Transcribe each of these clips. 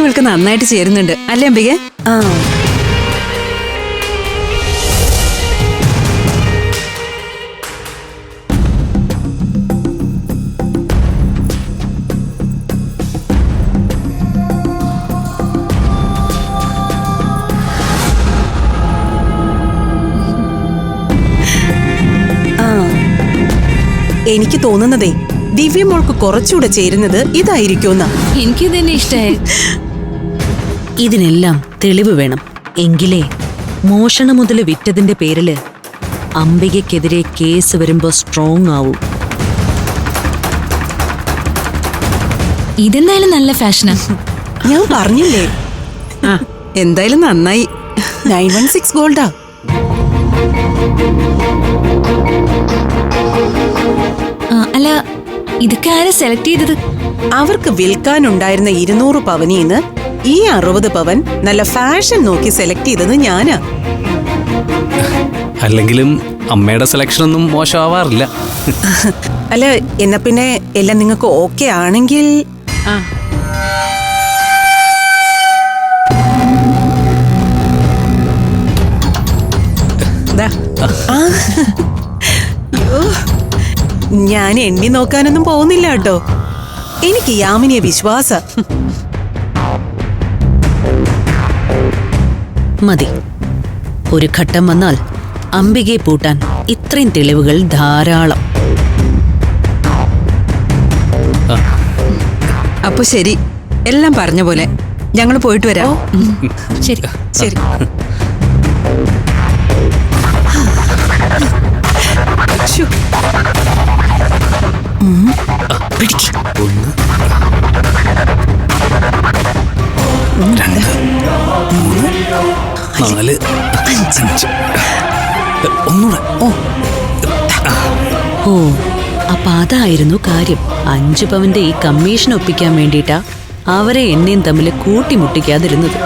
നന്നായിട്ട് ചേരുന്നുണ്ട്. അല്ലേ അംബിക ആ. എനിക്ക് തോന്നുന്നതേ ദിവ്യമോൾക്ക് കുറച്ചുകൂടെ ചേരുന്നത് ഇതായിരിക്കുമെന്നാ. എനിക്ക് തന്നെ ഇഷ്ടായി ഇതിനെല്ലാം തെളിവ് വേണം. എങ്കിലേ മോഷണ മുതൽ വിറ്റതിന്റെ പേരിൽ അംബികയ്ക്കെതിരെ കേസ് വരുമ്പോ സ്ട്രോങ് ആവും. ഇതെന്തായാലും നല്ല ഫാഷനാ ഞാൻ പറഞ്ഞില്ലേ? ആ. എന്തായാലും നന്നായി. നയൻ വൺ സിക്സ് ഗോൾഡാ. അല്ല ഇതൊക്കെ ആരാ സെലക്ട് ചെയ്തത്? അവർക്ക് വിൽക്കാനുണ്ടായിരുന്ന ഇരുന്നൂറ് പവനീന്ന് ഈ അറുപത് പവൻ നല്ല ഫാഷൻ നോക്കി സെലക്ട് ചെയ്തത് ഞാനാ. അല്ലെങ്കിലും അമ്മയുടെ സെലക്ഷൻ ഒന്നും മോശമാവാറില്ല. അല്ല എന്നാ പിന്നെ എല്ലാം നിങ്ങൾക്ക് ഓക്കെ ആണെങ്കിൽ ദാ, ഞാൻ എണ്ണി നോക്കാനൊന്നും പോകുന്നില്ല കേട്ടോ. എനിക്ക് യാമിനിയെ വിശ്വാസ. മതി. ഒരു ഘട്ടം വന്നാൽ അംബികയെ പൂട്ടാൻ ഇത്രയും തെളിവുകൾ ധാരാളം. അപ്പൊ ശരി. എല്ലാം പറഞ്ഞ പോലെ ഞങ്ങൾ പോയിട്ട് വരാം. ശരി. ശരി. ശ്ശോ. നാല് അഞ്ച് ഒന്നുകൂടെ ഓ. ഓ അപ്പൊ അതായിരുന്നു കാര്യം. അഞ്ചു പവന്റെ ഈ കമ്മീഷൻ ഒപ്പിക്കാൻ വേണ്ടിയിട്ടാ അവരെ എന്നെയും തമ്മിൽ കൂട്ടിമുട്ടിക്കാതിരുന്നത്.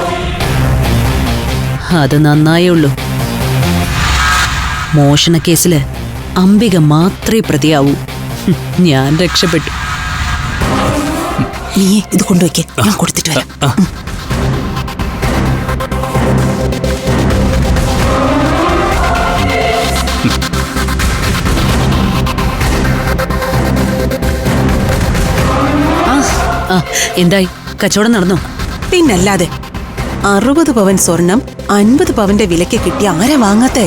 അത് നന്നായേ ഉള്ളൂ. മോഷണ കേസിൽ അംബിക മാത്രമേ പ്രതിയാവൂ. ഞാൻ രക്ഷപ്പെട്ടു. നീ ഇത് കൊണ്ടുവയ്ക്ക് ഞാൻ കൊടുത്തിട്ട് വരാം. ആ എന്തായി? കച്ചവടം നടന്നു? പിന്നല്ലാതെ അറുപത് പവൻ സ്വർണം അൻപത് പവന്റെ വിലക്ക് കിട്ടി ആരെ വാങ്ങാത്തേ?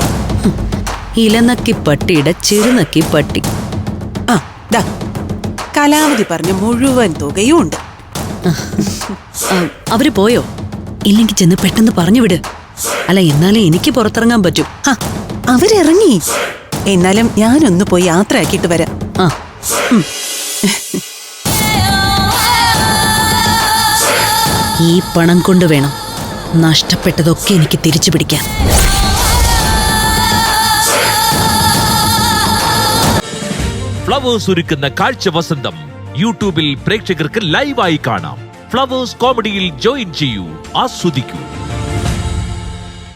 ഇലനക്കി പട്ടിയുടെ ചെറുനക്കി പട്ടി. ആ ദാ കലാവധി പറഞ്ഞ മുഴുവൻ തുകയും ഉണ്ട്. അവർ പോയോ? ഇല്ലെങ്കിൽ ചെന്ന് പെട്ടെന്ന് പറഞ്ഞു വിട്. അല്ല എന്നാലേ എനിക്ക് പുറത്തിറങ്ങാൻ പറ്റും. അവരിറങ്ങി. എന്നാലും ഞാനൊന്ന് പോയി യാത്രയാക്കിയിട്ട് വരാം. ആ ഈ പണം കൊണ്ട് വേണം നഷ്ടപ്പെട്ടതൊക്കെ എനിക്ക് തിരിച്ചു പിടിക്കാൻ. ഫ്ലവേഴ്സ് ഒരുക്കുന്ന കാഴ്ച വസന്തം യൂട്യൂബിൽ പ്രേക്ഷകർക്ക് ലൈവായി കാണാം. ഫ്ലവേഴ്സ് കോമഡിയിൽ ജോയിൻ ചെയ്യൂ ആസ്വദിക്കൂ.